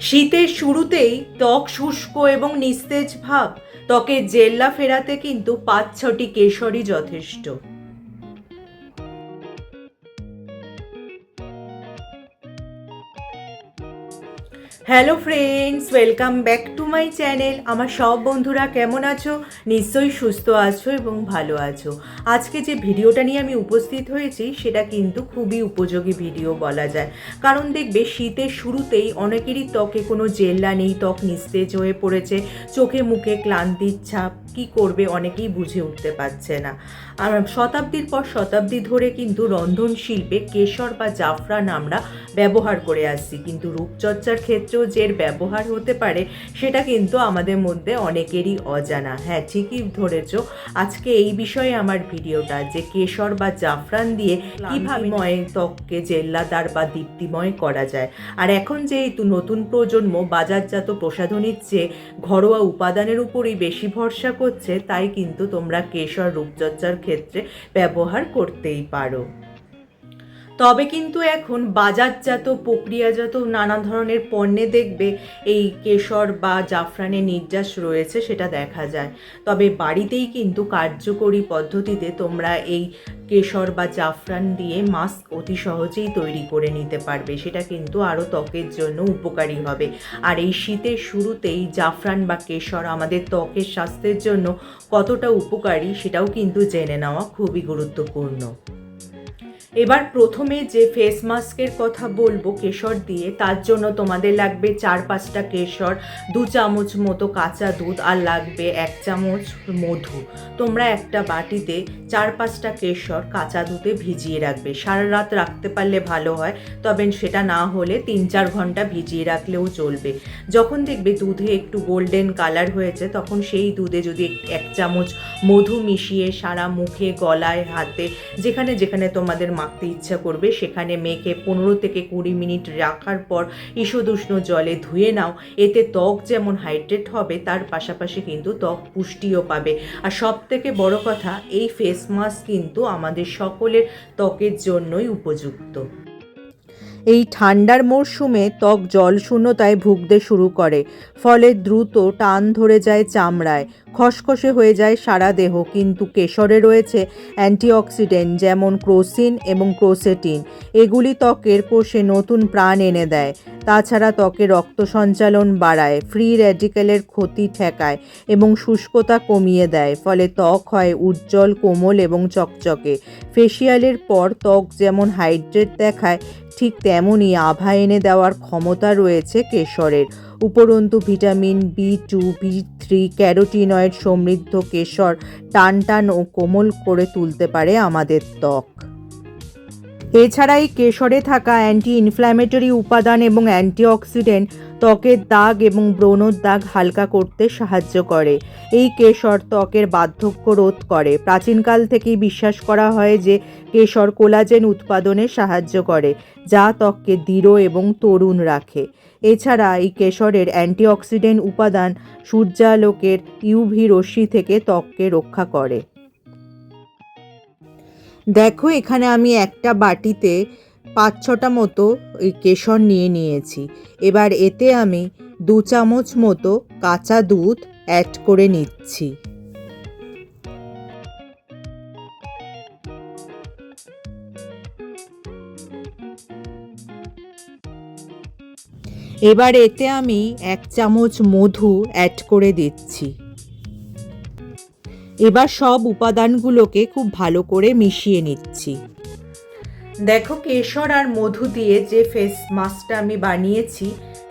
শীতের শুরুতেই ত্বক শুষ্ক এবং নিস্তেজ ভাব, ত্বকের জেল্লা ফেরাতে কিন্তু পাঁচ ছটি কেশরই যথেষ্ট। Hello friends welcome back to my channel আমার সব বন্ধুরা কেমন আছো? নিশ্চয়ই সুস্থ আছো এবং ভালো আছো। আজকে যে ভিডিওটা নিয়ে আমি উপস্থিত হয়েছি, সেটা কিন্তু খুবই উপযোগী ভিডিও বলা যায়। কারণ দেখবে শীতের শুরুতেই অনেকেরই ত্বকে কোনো জেল্লা নেই, ত্বক নিস্তেজ হয়ে পড়েছে, চোখে মুখে ক্লান্তির ছাপ, কী করবে অনেকেই বুঝে উঠতে পারছে না। আর শতাব্দীর পর শতাব্দী ধরে কিন্তু রন্ধন শিল্পে কেশর বা জাফরান আমরা ব্যবহার করে আসছি। কিন্তু রূপচর্চার ক্ষেত্রেও যে এর ব্যবহার হতে পারে সেটা কিন্তু আমাদের মধ্যে অনেকেরই অজানা। হ্যাঁ ঠিকই ধরেছ। আজকে এই বিষয়ে আমার ভিডিওটা যে কেশর বা জাফরান দিয়ে কীভাবে ময় ত্বককে জেল্লাদার বা দীপ্তিময় করা যায়। আর এখন যেহেতু নতুন প্রজন্ম বাজারজাত প্রসাধনীর চেয়ে ঘরোয়া উপাদানের উপরই বেশি ভরসা করছে তাই কিন্তু তোমরা কেশর রূপচর্চার ক্ষেত্রে ব্যবহার করতেই পারো। তবে কিন্তু এখন বাজারজাত, প্রক্রিয়াজাত নানা ধরনের পণ্যে দেখবে এই কেশর বা জাফরানের নির্যাস রয়েছে, সেটা দেখা যায়। তবে বাড়িতেই কিন্তু কার্যকরী পদ্ধতিতে তোমরা এই কেশর বা জাফরান দিয়ে মাস্ক অতি সহজেই তৈরি করে নিতে পারবে। সেটা কিন্তু আরও ত্বকের জন্য উপকারী হবে। আর এই শীতের শুরুতেই জাফরান বা কেশর আমাদের ত্বকের স্বাস্থ্যের জন্য কতটা উপকারী, সেটাও কিন্তু জেনে নেওয়া খুবই গুরুত্বপূর্ণ। এবার প্রথমে যে ফেস মাস্কের কথা বলব কেশর দিয়ে, তার জন্য তোমাদের লাগবে চার পাঁচটা কেশর, দু চামচ মতো কাঁচা দুধ আর লাগবে এক চামচ মধু। তোমরা একটা বাটিতে চার পাঁচটা কেশর কাঁচা দুধে ভিজিয়ে রাখবে। সারা রাত রাখতে পারলে ভালো হয়, তবে সেটা না হলে তিন চার ঘণ্টা ভিজিয়ে রাখলেও চলবে। যখন দেখবে দুধে একটু গোল্ডেন কালার হয়েছে, তখন সেই দুধে যদি এক চামচ মধু মিশিয়ে সারা মুখে, গলায়, হাতে, যেখানে যেখানে তোমাদের মাখতে ইচ্ছা করবে, সেখানে মেখে পনেরো থেকে কুড়ি মিনিট রাখার পর ইসুদুষ্ণ জলে ধুয়ে নাও। এতে ত্বক যেমন হাইড্রেট হবে, তার পাশাপাশি কিন্তু ত্বক পুষ্টিও পাবে। আর সব থেকে বড় কথা, এই ফেস মাস্ক কিন্তু আমাদের সকলের ত্বকের জন্যই উপযুক্ত। এই ঠান্ডার মরশুমে ত্বক জল শূন্যতায় ভুগতে শুরু করে, ফলে দ্রুত টান ধরে যায় চামড়ায়, খসখসে হয়ে যায় সারা দেহ। কিন্তু কেশরে রয়েছে অ্যান্টিঅক্সিডেন্ট যেমন ক্রোসিন এবং ক্রোসেটিন। এগুলি ত্বকের কোষে নতুন প্রাণ এনে দেয়। তাছাড়া ত্বকে রক্ত সঞ্চালন বাড়ায়, ফ্রি র্যাডিক্যালের ক্ষতি ঠেকায় এবং শুষ্কতা কমিয়ে দেয়, ফলে ত্বক হয় উজ্জ্বল, কোমল এবং চকচকে। ফেসিয়ালের পর ত্বক যেমন হাইড্রেট দেখায় ঠিক তেমনই আভা এনে দেওয়ার ক্ষমতা রয়েছে কেশরের। উপরন্তু vitamin B two B three carotenoid সমৃদ্ধ কেশর টান টান ও কোমল করে তুলতে পারে আমাদের ত্বক। এছাড়া এই কেশরে থাকা অ্যান্টি ইনফ্ল্যামেটরি উপাদান এবং অ্যান্টিঅক্সিডেন্ট ত্বকের দাগ এবং ব্রণর দাগ হালকা করতে সাহায্য করে। এই কেশর ত্বকের বার্ধক্য রোধ করে। প্রাচীনকাল থেকেই বিশ্বাস করা হয় যে কেশর কোলাজেন উৎপাদনে সাহায্য করে, যা ত্বককে দৃঢ় এবং তরুণ রাখে। এছাড়া এই কেশরের অ্যান্টিঅক্সিডেন্ট উপাদান সূর্যালোকের ইউভি রশ্মি থেকে ত্বককে রক্ষা করে। দেখো, এখানে আমি একটা বাটিতে পাঁচ ছটা মতো ওই কেশর নিয়ে নিয়েছি। এবার এতে আমি দু চামচ মতো কাঁচা দুধ অ্যাড করে নিচ্ছি। এবার এতে আমি এক চামচ মধু অ্যাড করে দিচ্ছি। এবার সব উপাদানগুলোকে খুব ভালো করে মিশিয়ে নিচ্ছি। দেখো কেশর আর মধু দিয়ে যে ফেস মাস্কটা আমি বানিয়েছি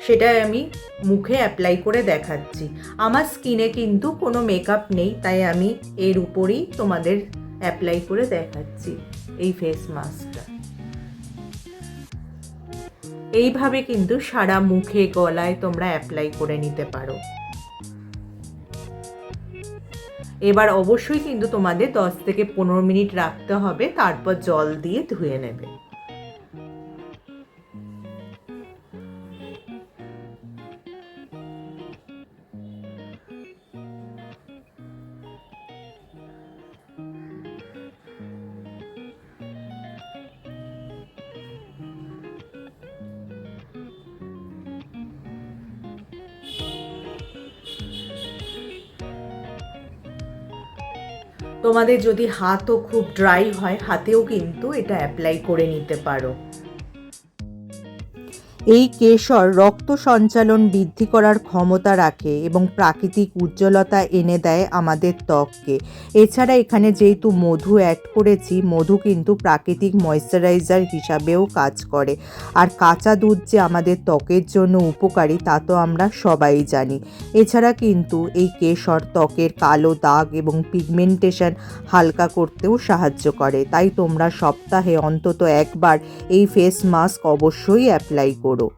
সেটা আমি মুখে অ্যাপ্লাই করে দেখাচ্ছি। আমার স্কিনে কিন্তু কোনো মেকআপ নেই, তাই আমি এর উপরেই তোমাদের অ্যাপ্লাই করে দেখাচ্ছি এই ফেস মাস্কটা এইভাবে কিন্তু সারা মুখে, গলায় তোমরা অ্যাপ্লাই করে নিতে পারো। এবার অবশ্যই কিন্তু তোমাদের দশ থেকে পনেরো মিনিট রাখতে হবে, তারপর জল দিয়ে ধুয়ে নেবে। তোমাদের যদি হাতও খুব ড্রাই হয় হাতেও কিন্তু এটা অ্যাপ্লাই করে নিতে পারো। এই কেশর রক্ত সঞ্চালন বৃদ্ধি করার ক্ষমতা রাখে এবং প্রাকৃতিক উজ্জ্বলতা এনে দেয় আমাদের ত্বককে। এছাড়া এখানে যেহেতু মধু অ্যাড করেছি, মধু কিন্তু প্রাকৃতিক ময়শ্চারাইজার হিসাবেও কাজ করে। আর কাঁচা দুধ যে আমাদের ত্বকের জন্য উপকারী, তা তো আমরা সবাই জানি। এছাড়া কিন্তু এই কেশর ত্বকের কালো দাগ এবং পিগমেন্টেশন হালকা করতেও সাহায্য করে। তাই তোমরা সপ্তাহে অন্তত একবার এই ফেস মাস্ক অবশ্যই অ্যাপ্লাই করো। 道路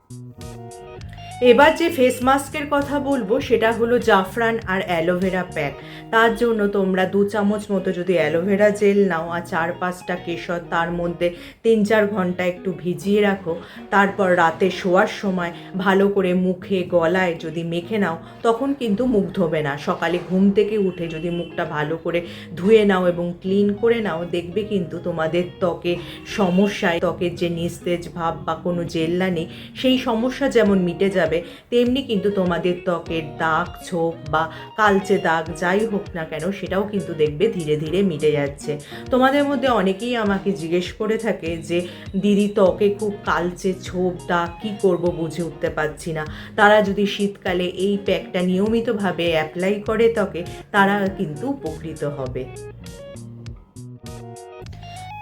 এবার যে ফেস মাস্কের কথা বলব, সেটা হলো জাফরান আর অ্যালোভেরা প্যাক তার জন্য তোমরা দু চামচ মতো যদি অ্যালোভেরা জেল নাও আর চার পাঁচটা কেশর তার মধ্যে তিন চার ঘণ্টা একটু ভিজিয়ে রাখো। তারপর রাতে শোয়ার সময় ভালো করে মুখে, গলায় যদি মেখে নাও, তখন কিন্তু মুখ ধোবে না। সকালে ঘুম থেকে উঠে যদি মুখটা ভালো করে ধুয়ে নাও এবং ক্লিন করে নাও, দেখবে কিন্তু তোমাদের ত্বকে সমস্যায়, ত্বকের যে নিস্তেজ ভাব বা কোনো জেল্লা নেই, সেই সমস্যা যেমন মিটে যাবে তেমনি কিন্তু তোমাদের ত্বকের দাগ, ছোপ বা কালচে দাগ যাই হোক না কেন, সেটাও কিন্তু দেখবে ধীরে ধীরে মিটে যাচ্ছে। তোমাদের মধ্যে অনেকেই আমাকে জিজ্ঞেস করে থাকে যে, দিদি, ত্বকে খুব কালচে, ছোপ, দাগ, কী করব বুঝে উঠতে পারছি না। তারা যদি শীতকালে এই প্যাকটা নিয়মিতভাবে অ্যাপ্লাই করে ত্বকে, তারা কিন্তু উপকৃত হবে।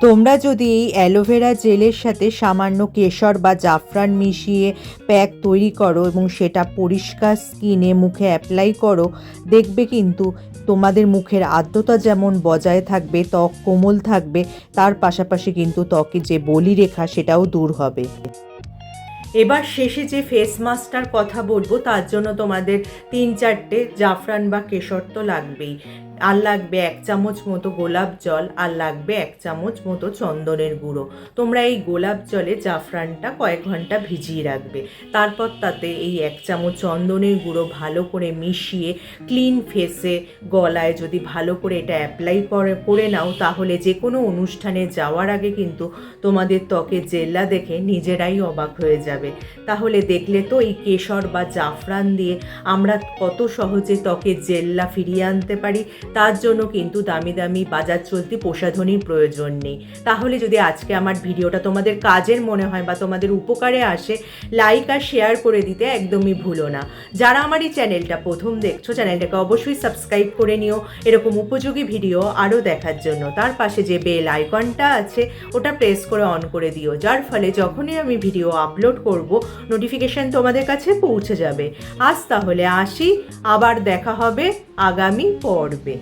তোমরা যদি এই অ্যালোভেরা জেলের সাথে সামান্য কেশর বা জাফরান মিশিয়ে প্যাক তৈরি করো এবং সেটা পরিষ্কার স্কিনে মুখে অ্যাপ্লাই করো, দেখবে কিন্তু তোমাদের মুখের আর্দ্রতা যেমন বজায় থাকবে, ত্বক কোমল থাকবে, তার পাশাপাশি কিন্তু ত্বকে যে বলি রেখা সেটাও দূর হবে। এবার শেষে যে ফেস মাস্কটার কথা বলব, তার জন্য তোমাদের তিন চারটে জাফরান বা কেশর তো লাগবেই। আর লাগবে এক চামচ মতো গোলাপ জল, আর লাগবে এক চামচ মতো চন্দনের গুঁড়ো। তোমরা এই গোলাপ জলে জাফরানটা কয়েক ঘণ্টা ভিজিয়ে রাখবে। তারপর তাতে এই এক চামচ চন্দনের গুঁড়ো ভালো করে মিশিয়ে ক্লিন ফেসে গলায় যদি ভালো করে এটা অ্যাপ্লাই করে করে নাও, তাহলে যে কোনো অনুষ্ঠানে যাওয়ার আগে কিন্তু তোমাদের ত্বকের জেল্লা দেখে নিজেরাই অবাক হয়ে যাবে। তাহলে দেখলে তো এই কেশর বা জাফরান দিয়ে আমরা কত সহজে ত্বকের জেল্লা ফিরিয়ে আনতে পারি। তার জন্য কিন্তু দামি দামি বাজার চলতি প্রসাধনীর প্রয়োজন নেই। তাহলে যদি আজকে আমার ভিডিওটা তোমাদের কাজের মনে হয় বা তোমাদের উপকারে আসে লাইক আর শেয়ার করে দিতে একদমই ভুলো না। যারা আমার এই চ্যানেলটা প্রথম দেখছ চ্যানেলটাকে অবশ্যই সাবস্ক্রাইব করে নিও। এরকম উপযোগী ভিডিও আরও দেখার জন্য। তার পাশে যে বেল আইকনটা আছে, ওটা প্রেস করে অন করে দিও। যার ফলে যখনই আমি ভিডিও আপলোড করব নোটিফিকেশন তোমাদের কাছে পৌঁছে যাবে। আজ তাহলে আসি, আবার দেখা হবে আগামী পর্বে।